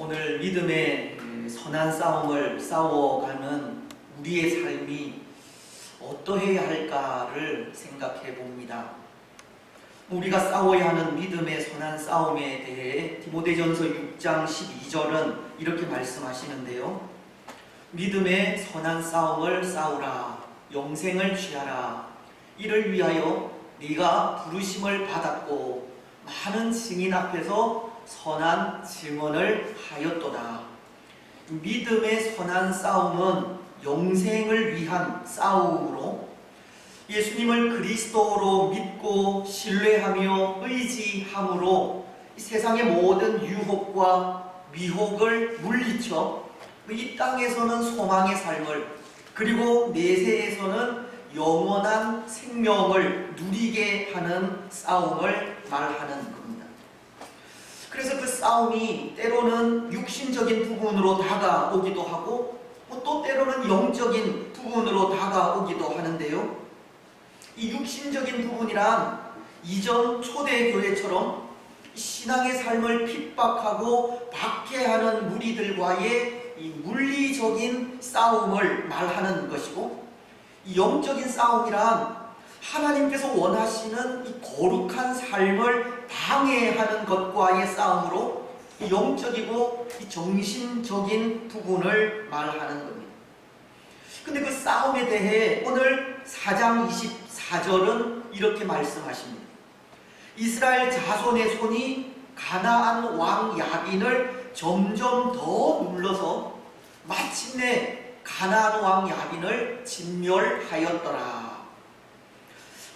오늘 믿음의 그 선한 싸움을 싸워가는 우리의 삶이 어떠해야 할까를 생각해 봅니다. 우리가 싸워야 하는 믿음의 선한 싸움에 대해 디모데전서 6장 12절은 이렇게 말씀하시는데요. 믿음의 선한 싸움을 싸우라 영생을 취하라 이를 위하여 네가 부르심을 받았고 많은 증인 앞에서 선한 증언을 하였도다. 믿음의 선한 싸움은 영생을 위한 싸움으로 예수님을 그리스도로 믿고 신뢰하며 의지함으로 이 세상의 모든 유혹과 미혹을 물리쳐 이 땅에서는 소망의 삶을 그리고 내세에서는 영원한 생명을 누리게 하는 싸움을 말하는 겁니다. 그래서 그 싸움이 때로는 육신적인 부분으로 다가오기도 하고 뭐또 때로는 영적인 부분으로 다가오기도 하는데요. 이 육신적인 부분이란 이전 초대교회처럼 신앙의 삶을 핍박하고 박해하는 무리들과의 이 물리적인 싸움을 말하는 것이고 이 영적인 싸움이란 하나님께서 원하시는 이 거룩한 삶을 방해하는 것과의 싸움으로 이 영적이고 이 정신적인 부분을 말하는 겁니다. 근데 그 싸움에 대해 오늘 4장 24절은 이렇게 말씀하십니다. 이스라엘 자손의 손이 가나안 왕 야빈을 점점 더 눌러서 마침내 가나안 왕 야빈을 진멸하였더라.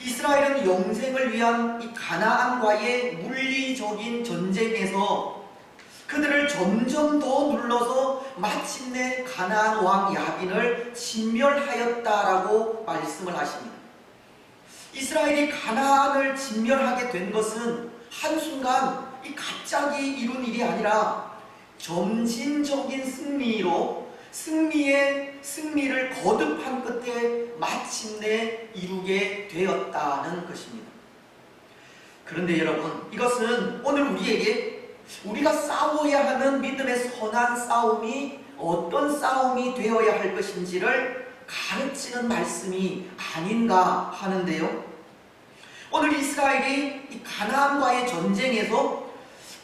이스라엘은 영생을 위한 이 가나안과의 물리적인 전쟁에서 그들을 점점 더 눌러서 마침내 가나안 왕 야빈을 진멸하였다라고 말씀을 하십니다. 이스라엘이 가나안을 진멸하게 된 것은 한순간 이 갑자기 이룬 일이 아니라 점진적인 승리로 승리의 승리를 거듭한 끝에 마침내 이루게 되었다는 것입니다. 그런데 여러분, 이것은 오늘 우리에게 우리가 싸워야 하는 믿음의 선한 싸움이 어떤 싸움이 되어야 할 것인지를 가르치는 말씀이 아닌가 하는데요. 오늘 이스라엘이 이 가나안과의 전쟁에서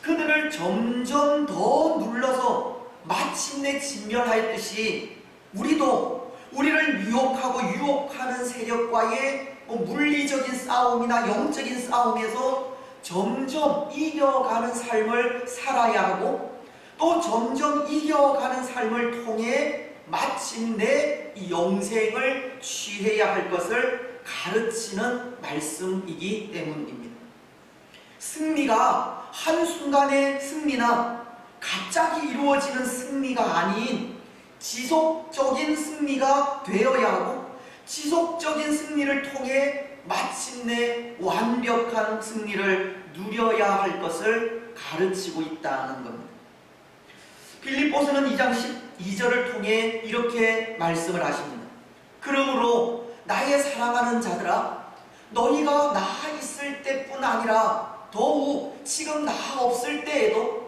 그들을 점점 더 눌러서 마침내 진멸하였듯이 우리도 우리를 유혹하고 유혹하는 세력과의 뭐 물리적인 싸움이나 영적인 싸움에서 점점 이겨가는 삶을 살아야 하고 또 점점 이겨가는 삶을 통해 마침내 이 영생을 취해야 할 것을 가르치는 말씀이기 때문입니다. 승리가 한순간의 승리나 갑자기 이루어지는 승리가 아닌 지속적인 승리가 되어야 하고 지속적인 승리를 통해 마침내 완벽한 승리를 누려야 할 것을 가르치고 있다는 겁니다. 빌립보서는 2장 12절을 통해 이렇게 말씀을 하십니다. 그러므로 나의 사랑하는 자들아 너희가 나 있을 때뿐 아니라 더욱 지금 나 없을 때에도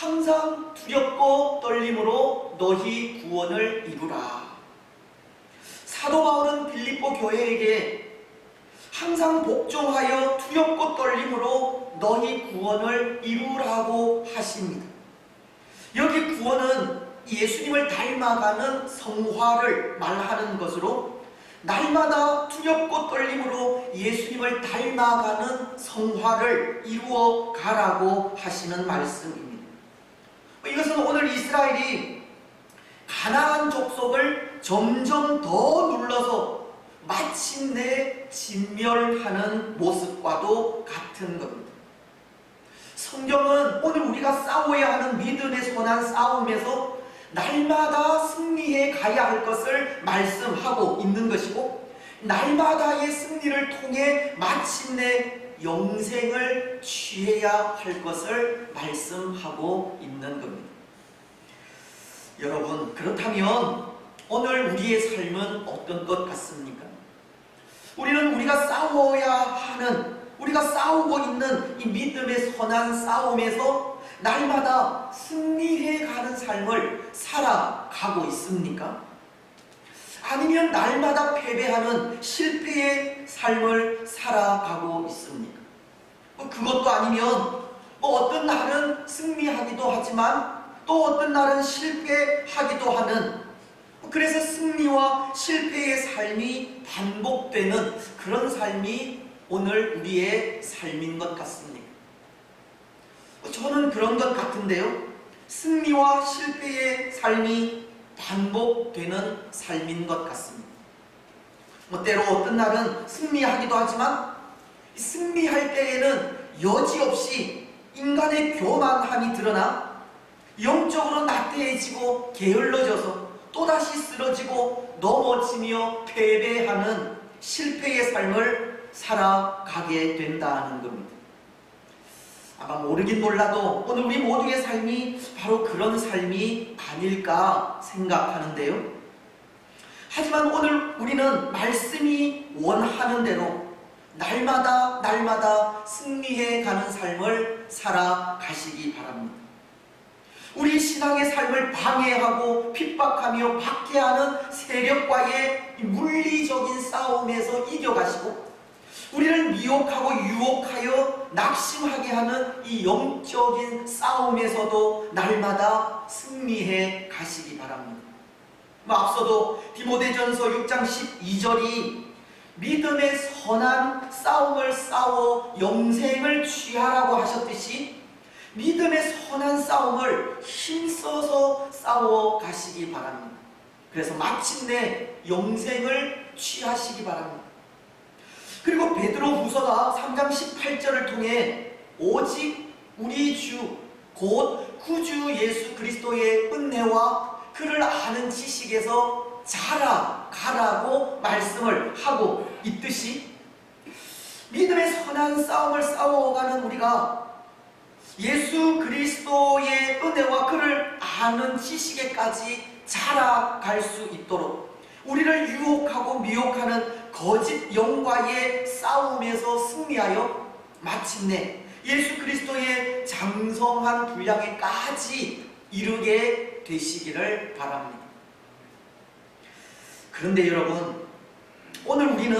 항상 두렵고 떨림으로 너희 구원을 이루라. 사도 바울은 빌립보 교회에게 항상 복종하여 두렵고 떨림으로 너희 구원을 이루라고 하십니다. 여기 구원은 예수님을 닮아가는 성화를 말하는 것으로 날마다 두렵고 떨림으로 예수님을 닮아가는 성화를 이루어 가라고 하시는 말씀입니다. 이것은 오늘 이스라엘이 가나안 족속을 점점 더 눌러서 마침내 진멸하는 모습과도 같은 겁니다. 성경은 오늘 우리가 싸워야 하는 믿음의 선한 싸움에서 날마다 승리해 가야 할 것을 말씀하고 있는 것이고 날마다의 승리를 통해 마침내 영생을 취해야 할 것을 말씀하고 있는 겁니다. 여러분, 그렇다면 오늘 우리의 삶은 어떤 것 같습니까? 우리는 우리가 싸워야 하는 우리가 싸우고 있는 이 믿음의 선한 싸움에서 날마다 승리해 가는 삶을 살아가고 있습니까? 아니면 날마다 패배하는 실패의 삶을 살아가고 있습니까? 뭐 그것도 아니면 뭐 어떤 날은 승리하기도 하지만 또 어떤 날은 실패하기도 하는 그래서 승리와 실패의 삶이 반복되는 그런 삶이 오늘 우리의 삶인 것 같습니다. 저는 그런 것 같은데요. 승리와 실패의 삶이 반복되는 삶인 것 같습니다. 뭐 때로 어떤 날은 승리하기도 하지만 승리할 때에는 여지없이 인간의 교만함이 드러나 영적으로 나태해지고 게을러져서 또다시 쓰러지고 넘어지며 패배하는 실패의 삶을 살아가게 된다는 겁니다. 아마 모르긴 몰라도 오늘 우리 모두의 삶이 바로 그런 삶이 아닐까 생각하는데요. 하지만 오늘 우리는 말씀이 원하는 대로 날마다 날마다 승리해 가는 삶을 살아가시기 바랍니다. 우리 신앙의 삶을 방해하고 핍박하며 박해하는 세력과의 물리적인 싸움에서 이겨가시고 우리를 미혹하고 유혹하여 낙심하게 하는 이 영적인 싸움에서도 날마다 승리해 가시기 바랍니다. 뭐 앞서도 디모데전서 6장 12절이 믿음의 선한 싸움을 싸워 영생을 취하라고 하셨듯이 믿음의 선한 싸움을 힘써서 싸워 가시기 바랍니다. 그래서 마침내 영생을 취하시기 바랍니다. 그리고 베드로 후서가 3장 18절을 통해 오직 우리 주 곧 구주 예수 그리스도의 은혜와 그를 아는 지식에서 자라가라고 말씀을 하고 있듯이 믿음의 선한 싸움을 싸워가는 우리가 예수 그리스도의 은혜와 그를 아는 지식에까지 자라갈 수 있도록 우리를 유혹하고 미혹하는 거짓 영과의 싸움에서 승리하여 마침내 예수 그리스도의 장성한 분량에까지 이르게 되시기를 바랍니다. 그런데 여러분, 오늘 우리는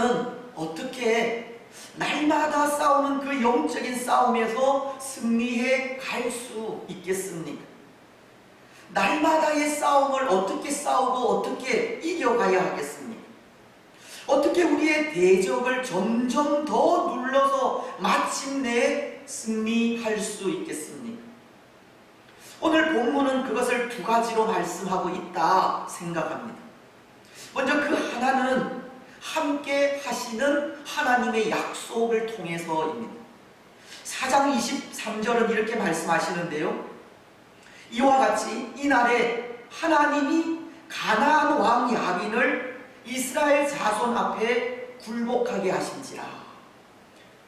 어떻게 날마다 싸우는 그 영적인 싸움에서 승리해 갈 수 있겠습니까? 날마다의 싸움을 어떻게 싸우고 어떻게 이겨가야 하겠습니까? 어떻게 우리의 대적을 점점 더 눌러서 마침내 승리할 수 있겠습니까? 오늘 본문은 그것을 두 가지로 말씀하고 있다 생각합니다. 먼저 그 하나는 함께 하시는 하나님의 약속을 통해서입니다. 4장 23절은 이렇게 말씀하시는데요. 이와 같이 이날에 하나님이 가나안 왕 야빈을 이스라엘 자손 앞에 굴복하게 하신지라.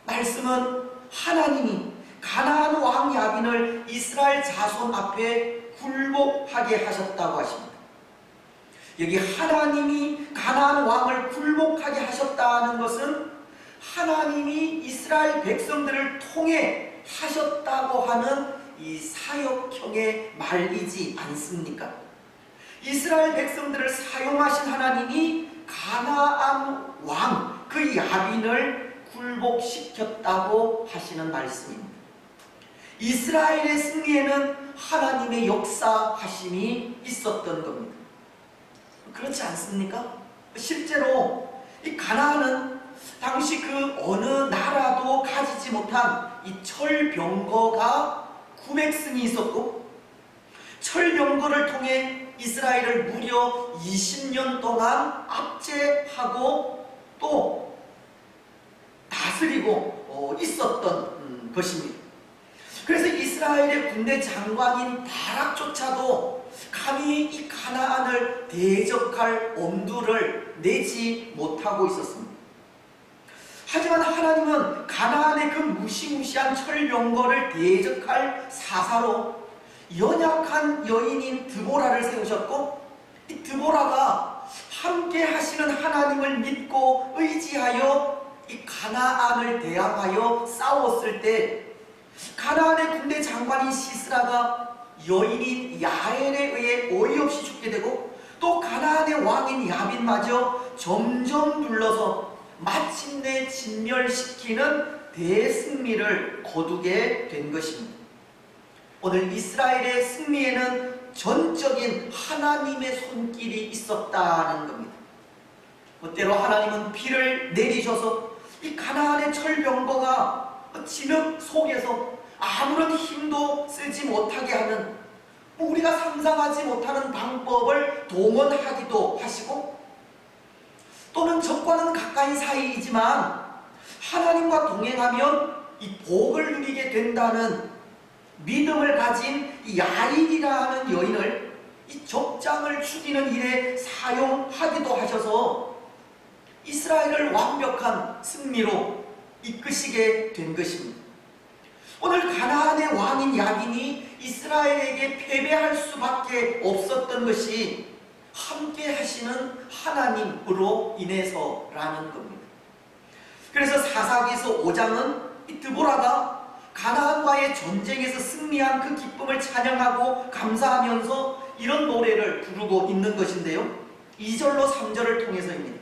말씀은 하나님이 가나안 왕 야빈을 이스라엘 자손 앞에 굴복하게 하셨다고 하십니다. 여기 하나님이 가나안 왕을 굴복하게 하셨다는 것은 하나님이 이스라엘 백성들을 통해 하셨다고 하는 이 사역형의 말이지 않습니까? 이스라엘 백성들을 사용하신 하나님이 가나안 왕, 그 야빈을 굴복시켰다고 하시는 말씀입니다. 이스라엘의 승리에는 하나님의 역사하심이 있었던 겁니다. 그렇지 않습니까? 실제로 이 가나안은 당시 그 어느 나라도 가지지 못한 이 철병거가 900승이 있었고 철병거를 통해 이스라엘을 무려 20년 동안 압제하고 또 다스리고 어, 있었던 음, 것입니다. 그래서 이스라엘의 군대 장관인 바락조차도 감히 이 가나안을 대적할 엄두를 내지 못하고 있었습니다. 하지만 하나님은 가나안의 그 무시무시한 철병거를 대적할 사사로 연약한 여인인 드보라를 세우셨고 이 드보라가 함께 하시는 하나님을 믿고 의지하여 이 가나안을 대항하여 싸웠을 때 가나안의 군대 장관인 시스라가 여인인 야엘에 의해 어이없이 죽게 되고 또 가나안의 왕인 야빈마저 점점 눌러서 마침내 진멸시키는 대승리를 거두게 된 것입니다. 오늘 이스라엘의 승리에는 전적인 하나님의 손길이 있었다는 겁니다. 때로 하나님은 비를 내리셔서 이 가나안의 철병거가 진흙 속에서 아무런 힘도 쓰지 못하게 하는 뭐 우리가 상상하지 못하는 방법을 동원하기도 하시고 또는 적과는 가까이 사이이지만 하나님과 동행하면 이 복을 누리게 된다는 믿음을 가진 이 야일이라는 여인을 이 적장을 죽이는 일에 사용하기도 하셔서 이스라엘을 완벽한 승리로 이끄시게 된 것입니다. 오늘 가나안의 왕인 야긴이 이스라엘에게 패배할 수밖에 없었던 것이 함께 하시는 하나님으로 인해서라는 겁니다. 그래서 사사기서 5장은 이 드보라가 가나안과의 전쟁에서 승리한 그 기쁨을 찬양하고 감사하면서 이런 노래를 부르고 있는 것인데요. 2절로 3절을 통해서입니다.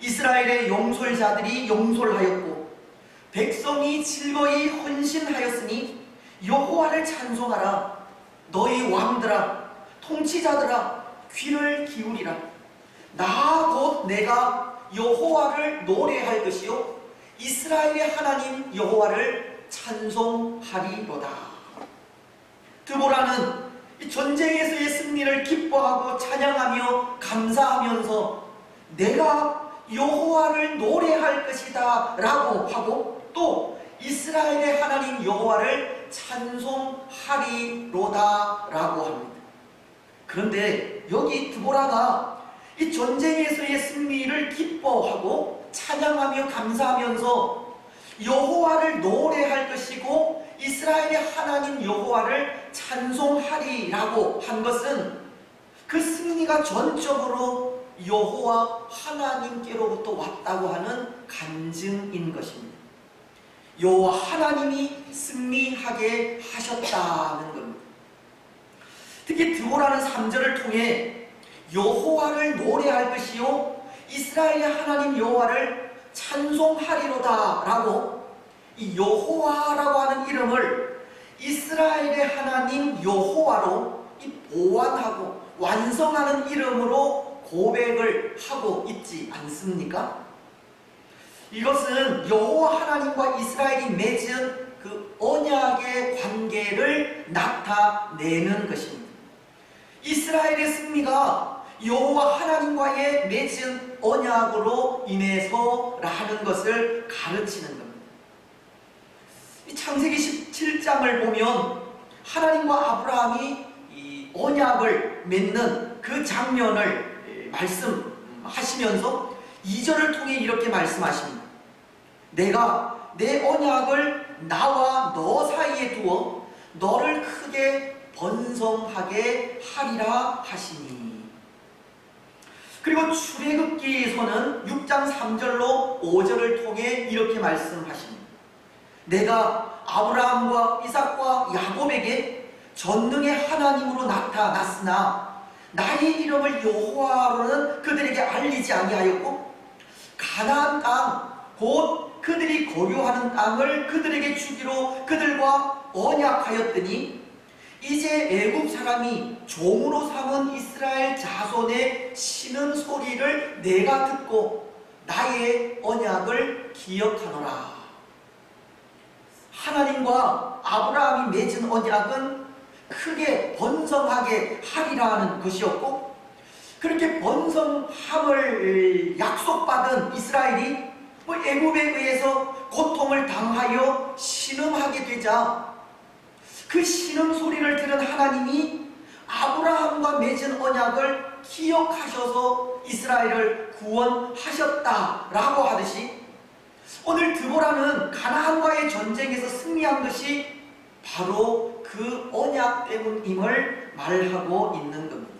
이스라엘의 용솔자들이 용솔하였고 백성이 즐거이 헌신하였으니 여호와를 찬송하라. 너희 왕들아 통치자들아 귀를 기울이라. 나 곧 내가 여호와를 노래할 것이요 이스라엘의 하나님 여호와를 찬송하리로다. 드보라는 전쟁에서의 승리를 기뻐하고 찬양하며 감사하면서 내가 여호와를 노래할 것이다 라고 하고 또 이스라엘의 하나님 여호와를 찬송하리로다 라고 합니다. 그런데 여기 드보라가 이 전쟁에서의 승리를 기뻐하고 찬양하며 감사하면서 여호와를 노래할 것이고 이스라엘의 하나님 여호와를 찬송하리라고 한 것은 그 승리가 전적으로 여호와 하나님께로부터 왔다고 하는 간증인 것입니다. 여호와 하나님이 승리하게 하셨다는 겁니다. 특히 드보라는 3절을 통해 여호와를 노래할 것이요 이스라엘의 하나님 여호와를 찬송하리로다라고 이 여호와라고 하는 이름을 이스라엘의 하나님 여호와로 이 보완하고 완성하는 이름으로 고백을 하고 있지 않습니까? 이것은 여호와 하나님과 이스라엘이 맺은 그 언약의 관계를 나타내는 것입니다. 이스라엘의 승리가 여호와 하나님과의 맺은 언약으로 인해서라는 것을 가르치는 겁니다. 이 창세기 17장을 보면 하나님과 아브라함이 이 언약을 맺는 그 장면을 말씀하시면서 2절을 통해 이렇게 말씀하십니다. 내가 내 언약을 나와 너 사이에 두어 너를 크게 번성하게 하리라 하시니 그리고 출애굽기에서는 6장 3절로 5절을 통해 이렇게 말씀하십니다. 내가 아브라함과 이삭과 야곱에게 전능의 하나님으로 나타났으나 나의 이름을 여호와로는 그들에게 알리지 아니하였고 가나안 땅 곧 그들이 거류하는 땅을 그들에게 주기로 그들과 언약하였더니 이제 애굽 사람이 종으로 삼은 이스라엘 자손의 신음 소리를 내가 듣고 나의 언약을 기억하노라. 하나님과 아브라함이 맺은 언약은 크게 번성하게 하리라는 것이었고 그렇게 번성함을 약속받은 이스라엘이 뭐 애굽에 의해서 고통을 당하여 신음하게 되자 그 신음 소리를 들은 하나님이 아브라함과 맺은 언약을 기억하셔서 이스라엘을 구원하셨다라고 하듯이 오늘 드보라는 가나안과의 전쟁에서 승리한 것이 바로 그 언약 때문임을 말하고 있는 겁니다.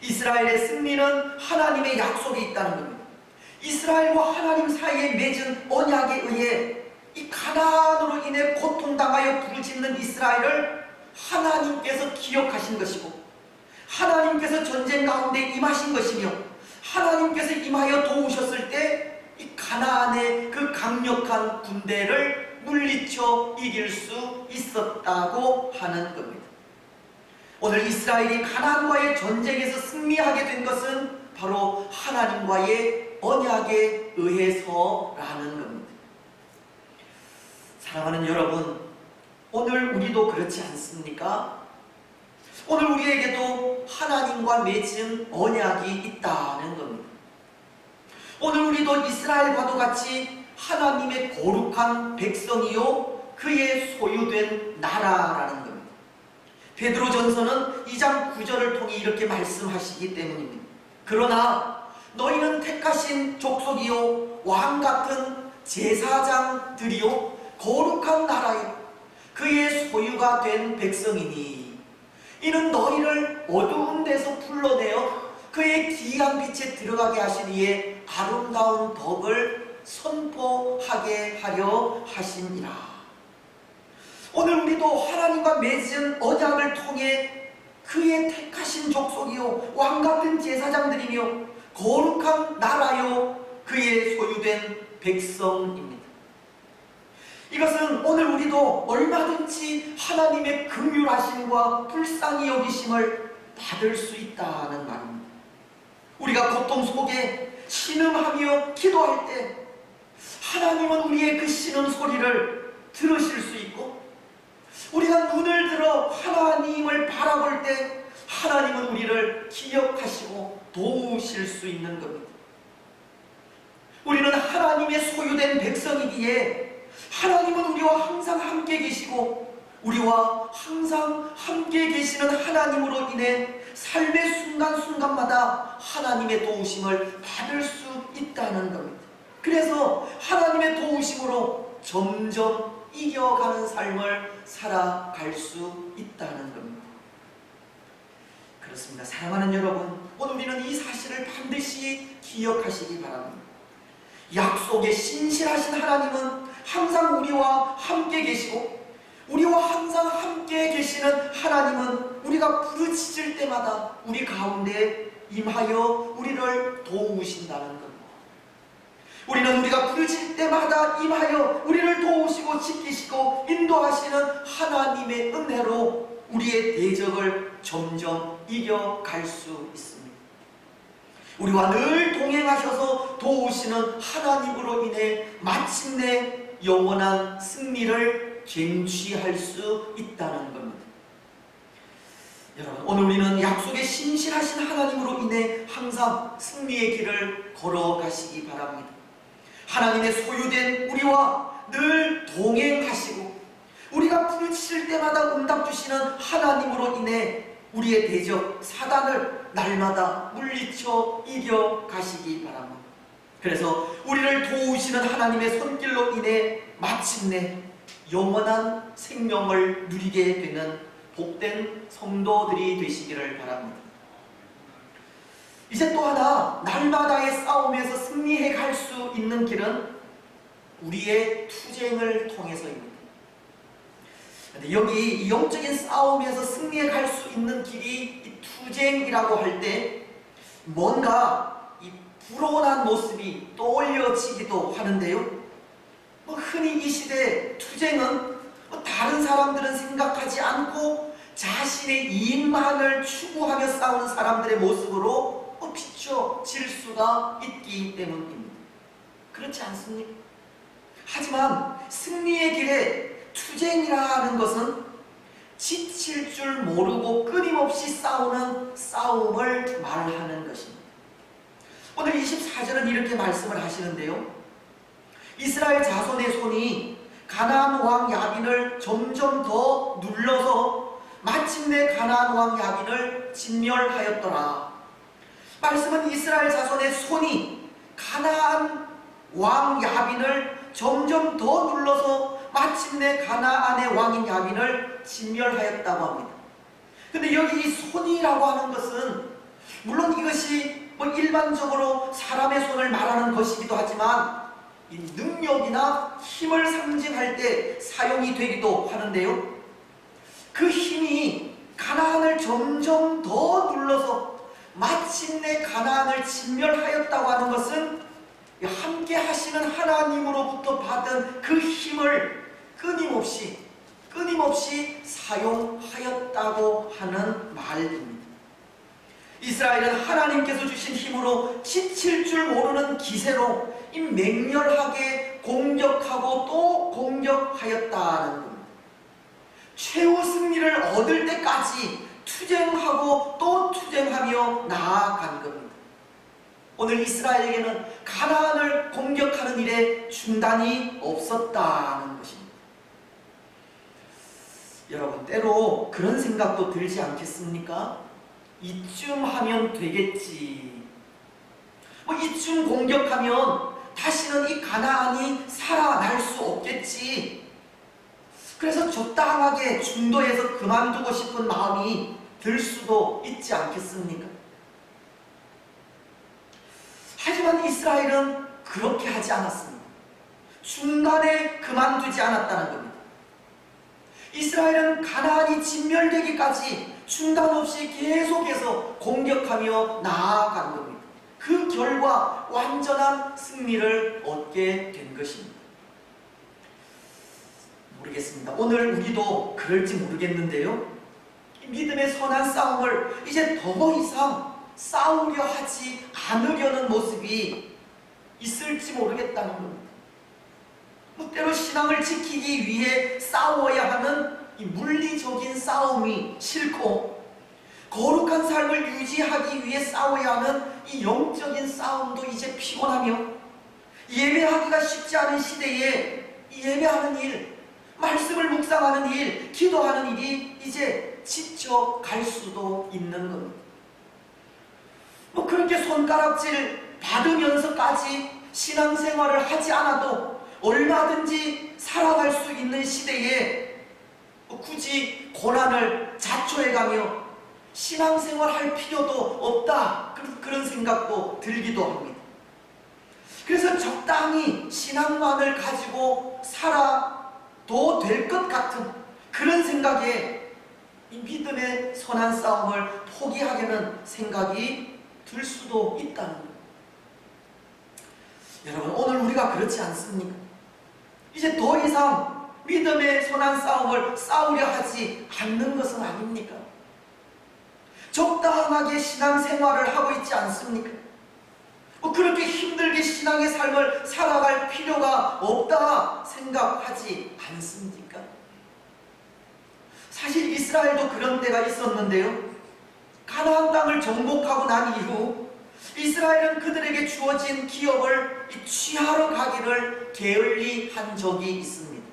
이스라엘의 승리는 하나님의 약속이 있다는 겁니다. 이스라엘과 하나님 사이에 맺은 언약에 의해 이 가나안으로 인해 고통당하여 부르짖는 이스라엘을 하나님께서 기억하신 것이고 하나님께서 전쟁 가운데 임하신 것이며 하나님께서 임하여 도우셨을 때 이 가나안의 그 강력한 군대를 물리쳐 이길 수 있었다고 하는 겁니다. 오늘 이스라엘이 가나안과의 전쟁에서 승리하게 된 것은 바로 하나님과의 언약에 의해서라는 겁니다. 사랑하는 여러분, 오늘 우리도 그렇지 않습니까? 오늘 우리에게도 하나님과 맺은 언약이 있다는 겁니다. 오늘 우리도 이스라엘과도 같이 하나님의 거룩한 백성이요 그의 소유된 나라라는 겁니다. 베드로전서는 2장 9절을 통해 이렇게 말씀하시기 때문입니다. 그러나 너희는 택하신 족속이요 왕 같은 제사장들이요 거룩한 나라요 그의 소유가 된 백성이니 이는 너희를 어두운 데서 불러내어 그의 기이한 빛에 들어가게 이의 아름다운 덕을 선포하게 하려 하심이라. 오늘 우리도 하나님과 맺은 언약을 통해 그의 택하신 족속이요 왕 같은 제사장들이며 거룩한 나라요 그의 소유된 백성입니다. 이것은 오늘 우리도 얼마든지 하나님의 긍휼하심과 불쌍히 여기심을 받을 수 있다는 말입니다. 우리가 고통 속에 신음하며 기도할 때 하나님은 우리의 그 신음 소리를 들으실 수 있고 우리가 눈을 들어 하나님을 바라볼 때 하나님은 우리를 기억하시고 도우실 수 있는 겁니다. 우리는 하나님의 소유된 백성이기에 하나님은 우리와 항상 함께 계시고 우리와 항상 함께 계시는 하나님으로 인해 삶의 순간순간마다 하나님의 도우심을 받을 수 있다는 겁니다. 그래서 하나님의 도우심으로 점점 이겨가는 삶을 살아갈 수 있다는 겁니다. 그렇습니다. 사랑하는 여러분, 오늘 우리는 이 사실을 반드시 기억하시기 바랍니다. 약속에 신실하신 하나님은 항상 우리와 함께 계시고 우리와 항상 함께 계시는 하나님은 우리가 부르짖을 때마다 우리 가운데 임하여 우리를 도우신다는 겁니다. 우리는 우리가 부르짖을 때마다 임하여 우리를 도우시고 지키시고 인도하시는 하나님의 은혜로 우리의 대적을 점점 이겨갈 수 있습니다. 우리와 늘 동행하셔서 도우시는 하나님으로 인해 마침내 영원한 승리를 쟁취할 수 있다는 겁니다. 여러분, 오늘 우리는 약속에 신실하신 하나님으로 인해 항상 승리의 길을 걸어가시기 바랍니다. 하나님의 소유된 우리와 늘 동행하시고 우리가 부르실 때마다 응답 주시는 하나님으로 인해 우리의 대적 사단을 날마다 물리쳐 이겨 가시기 바랍니다. 그래서 우리를 도우시는 하나님의 손길로 인해 마침내 영원한 생명을 누리게 되는 복된 성도들이 되시기를 바랍니다. 이제 또 하나 날마다의 싸움에서 승리해 갈 수 있는 길은 우리의 투쟁을 통해서입니다. 근데 여기 이 영적인 싸움에서 승리해 갈 수 있는 길이 이 투쟁이라고 할 때 뭔가 이 불온한 모습이 떠올려지기도 하는데요. 뭐 흔히 이 시대 투쟁은 뭐 다른 사람들은 생각하지 않고 자신의 이익만을 추구하며 싸우는 사람들의 모습으로 뭐 비춰질 수가 있기 때문입니다. 그렇지 않습니까? 하지만 승리의 길에 투쟁이라는 것은 지칠 줄 모르고 끊임없이 싸우는 싸움을 말하는 것입니다. 오늘 24절은 이렇게 말씀을 하시는데요. 이스라엘 자손의 손이 가나안 왕 야빈을 점점 더 눌러서 마침내 가나안 왕 야빈을 진멸하였더라. 말씀은 이스라엘 자손의 손이 가나안 왕 야빈을 점점 더 눌러서 마침내 가나안의 왕인 야빈을 진멸하였다고 합니다. 근데 여기 이 손이라고 하는 것은 물론 이것이 뭐 일반적으로 사람의 손을 말하는 것이기도 하지만 이 능력이나 힘을 상징할 때 사용이 되기도 하는데요. 그 힘이 가나안을 점점 더 눌러서 마침내 가나안을 진멸하였다고 하는 것은 함께 하시는 하나님으로부터 받은 그 힘을 끊임없이 끊임없이 사용하였다고 하는 말입니다. 이스라엘은 하나님께서 주신 힘으로 지칠 줄 모르는 기세로 이 맹렬하게 공격하고 또 공격하였다는 겁니다. 최후 승리를 얻을 때까지 투쟁하고 또 투쟁하며 나아간 겁니다. 오늘 이스라엘에게는 가나안을 공격하는 일에 중단이 없었다는 것입니다. 여러분 때로 그런 생각도 들지 않겠습니까? 이쯤 하면 되겠지. 뭐 이쯤 공격하면 다시는 이 가나안이 살아날 수 없겠지. 그래서 적당하게 중도에서 그만두고 싶은 마음이 들 수도 있지 않겠습니까? 하지만 이스라엘은 그렇게 하지 않았습니다. 중간에 그만두지 않았다는 겁니다. 이스라엘은 가나안이 진멸되기까지 중단 없이 계속해서 공격하며 나아간 겁니다. 그 결과 완전한 승리를 얻게 된 것입니다. 모르겠습니다. 오늘 우리도 그럴지 모르겠는데요. 이 믿음의 선한 싸움을 이제 더 이상 싸우려 하지 않으려는 모습이 있을지 모르겠다는 겁니다. 뭐 때로 신앙을 지키기 위해 싸워야 하는 이 물리적인 싸움이 싫고 거룩한 삶을 유지하기 위해 싸워야 하는 이 영적인 싸움도 이제 피곤하며 예배하기가 쉽지 않은 시대에 이 예배하는 일, 말씀을 묵상하는 일, 기도하는 일이 이제 지쳐 갈 수도 있는 겁니다. 뭐 그렇게 손가락질 받으면서까지 신앙생활을 하지 않아도 얼마든지 살아갈 수 있는 시대에 뭐 굳이 고난을 자초해가며 신앙생활 할 필요도 없다 그런 생각도 들기도 합니다. 그래서 적당히 신앙만을 가지고 살아도 될 것 같은 그런 생각에 이 믿음의 선한 싸움을 포기하려는 생각이 들 수도 있다는 거예요. 여러분 오늘 우리가 그렇지 않습니까? 이제 더 이상 믿음의 선한 싸움을 싸우려 하지 않는 것은 아닙니까? 적당하게 신앙생활을 하고 있지 않습니까? 뭐 그렇게 힘들게 신앙의 삶을 살아갈 필요가 없다 생각하지 않습니까? 사실 이스라엘도 그런 때가 있었는데요. 가나안 땅을 정복하고 난 이후 이스라엘은 그들에게 주어진 기업을 취하러 가기를 게을리한 적이 있습니다.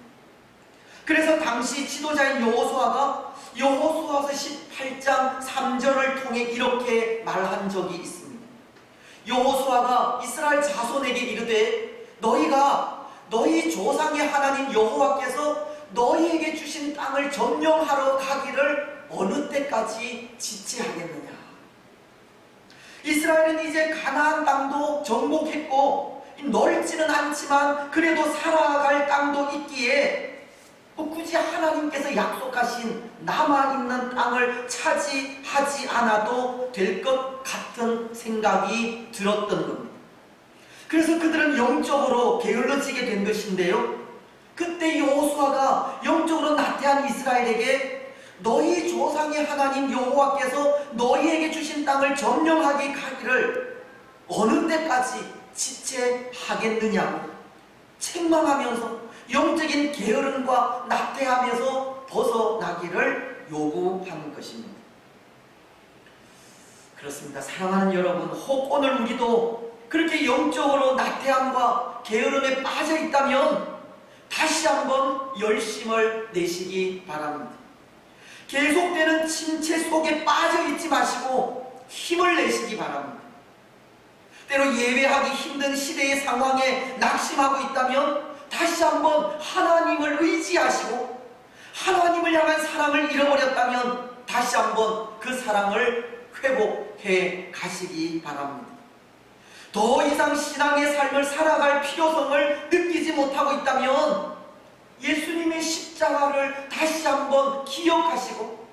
그래서 당시 지도자인 여호수아가 여호수아서 18장 3절을 통해 이렇게 말한 적이 있습니다. 여호수아가 이스라엘 자손에게 이르되 너희가 너희 조상의 하나님 여호와께서 너희에게 주신 땅을 점령하러 가기를 어느 때까지 지체하겠느냐? 이스라엘은 이제 가나안 땅도 정복했고 넓지는 않지만 그래도 살아갈 땅도 있기에 뭐 굳이 하나님께서 약속하신 남아있는 땅을 차지하지 않아도 될 것 같은 생각이 들었던 겁니다. 그래서 그들은 영적으로 게을러지게 된 것인데요. 그때 여호수아가 영적으로 나태한 이스라엘에게 너희 조상의 하나님 여호와께서 너희에게 주신 땅을 점령하기 가기를 어느 때까지 지체하겠느냐고 책망하면서 영적인 게으름과 낙태하면서 벗어나기를 요구하는 것입니다. 그렇습니다. 사랑하는 여러분, 혹 오늘 우리도 그렇게 영적으로 낙태함과 게으름에 빠져 있다면 다시 한번 열심을 내시기 바랍니다. 계속되는 침체 속에 빠져 있지 마시고 힘을 내시기 바랍니다. 때로 예배하기 힘든 시대의 상황에 낙심하고 있다면 다시 한번 하나님을 의지하시고 하나님을 향한 사랑을 잃어버렸다면 다시 한번 그 사랑을 회복해 가시기 바랍니다. 더 이상 신앙의 삶을 살아갈 필요성을 느끼지 못하고 있다면 예수님의 십자가를 다시 한번 기억하시고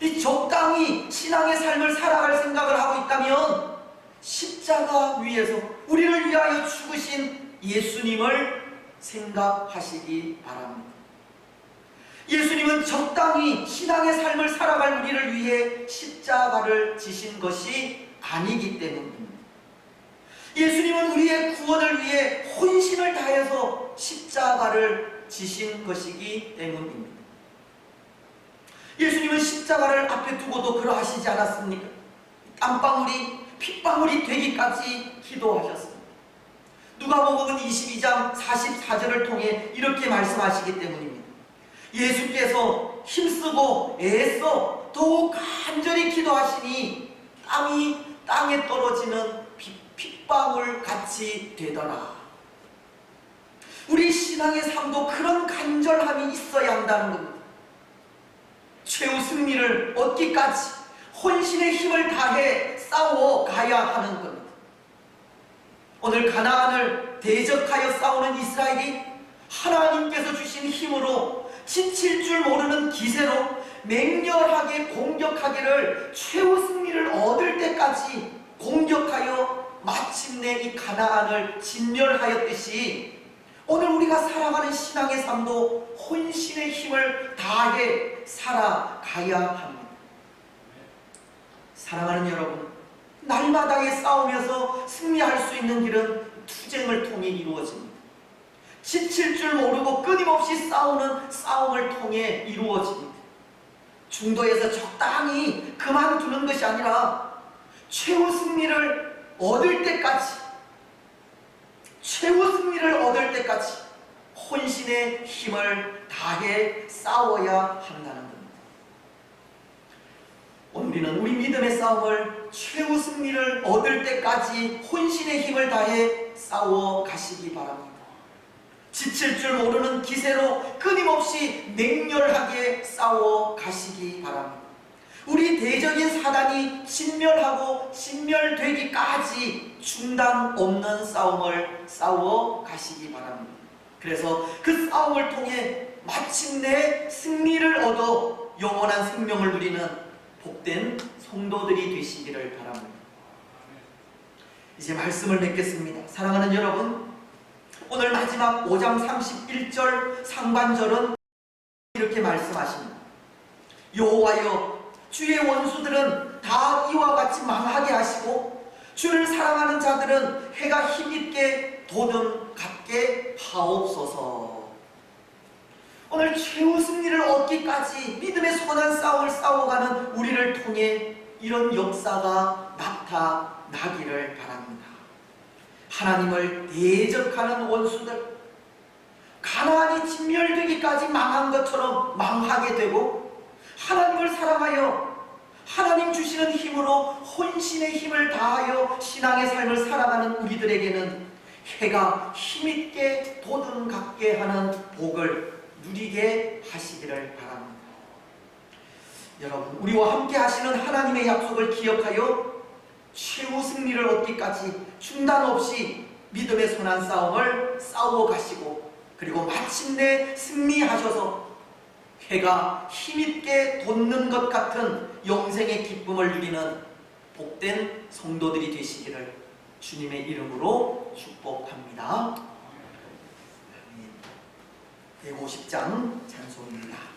이 적당히 신앙의 삶을 살아갈 생각을 하고 있다면 십자가 위에서 우리를 위하여 죽으신 예수님을 생각하시기 바랍니다. 예수님은 적당히 신앙의 삶을 살아갈 우리를 위해 십자가를 지신 것이 아니기 때문입니다. 예수님은 우리의 구원을 위해 혼신을 다해서 십자가를 지신 것이기 때문입니다. 예수님은 십자가를 앞에 두고도 그러하시지 않았습니까? 땀방울이 핏방울이 되기까지 기도하셨습니다. 누가복음 22장 44절을 통해 이렇게 말씀하시기 때문입니다. 예수께서 힘쓰고 애써 더욱 간절히 기도하시니 땀이 땅에 떨어지는 핏방울 같이 되더라. 우리 신앙의 삶도 그런 간절함이 있어야 한다는 겁니다. 최후 승리를 얻기까지 혼신의 힘을 다해 싸워 가야 하는 겁니다. 오늘 가나안을 대적하여 싸우는 이스라엘이 하나님께서 주신 힘으로 지칠 줄 모르는 기세로 맹렬하게 공격하기를 최후 승리를 얻을 때까지 공격하여 마침내 이 가나안을 진멸하였듯이 오늘 우리가 살아가는 신앙의 삶도 혼신의 힘을 다해 살아가야 합니다. 사랑하는 여러분, 날마다의 싸움에서 승리할 수 있는 길은 투쟁을 통해 이루어집니다. 지칠 줄 모르고 끊임없이 싸우는 싸움을 통해 이루어집니다. 중도에서 적당히 그만두는 것이 아니라 최후 승리를 얻을 때까지 최후 승리를 얻을 때까지 혼신의 힘을 다해 싸워야 한다는 겁니다. 우리는 우리 믿음의 싸움을 최후 승리를 얻을 때까지 혼신의 힘을 다해 싸워 가시기 바랍니다. 지칠 줄 모르는 기세로 끊임없이 맹렬하게 싸워 가시기 바랍니다. 우리 대적인 사단이 진멸하고 진멸되기까지 중단 없는 싸움을 싸워 가시기 바랍니다. 그래서 그 싸움을 통해 마침내 승리를 얻어 영원한 생명을 누리는 복된 성도들이 되시기를 바랍니다. 이제 말씀을 맺겠습니다. 사랑하는 여러분, 오늘 마지막 5장 31절 상반절은 이렇게 말씀하십니다. 여호와여 주의 원수들은 다 이와 같이 망하게 하시고 주를 사랑하는 자들은 해가 힘있게 돋음 같게 하옵소서. 오늘 최후 승리를 얻기까지 믿음의 선한 싸움을 싸워가는 우리를 통해 이런 역사가 나타나기를 바랍니다. 하나님을 대적하는 원수들, 가나안이 진멸되기까지 망한 것처럼 망하게 되고 하나님을 사랑하여 하나님 주시는 힘으로 혼신의 힘을 다하여 신앙의 삶을 살아가는 우리들에게는 해가 힘있게 돋음 갖게 하는 복을 누리게 하시기를 바랍니다. 여러분, 우리와 함께 하시는 하나님의 약속을 기억하여 최후 승리를 얻기까지 중단 없이 믿음의 선한 싸움을 싸워 가시고 그리고 마침내 승리하셔서 해가 힘있게 돋는 것 같은 영생의 기쁨을 누리는 복된 성도들이 되시기를 주님의 이름으로 축복합니다. 150장 찬송입니다.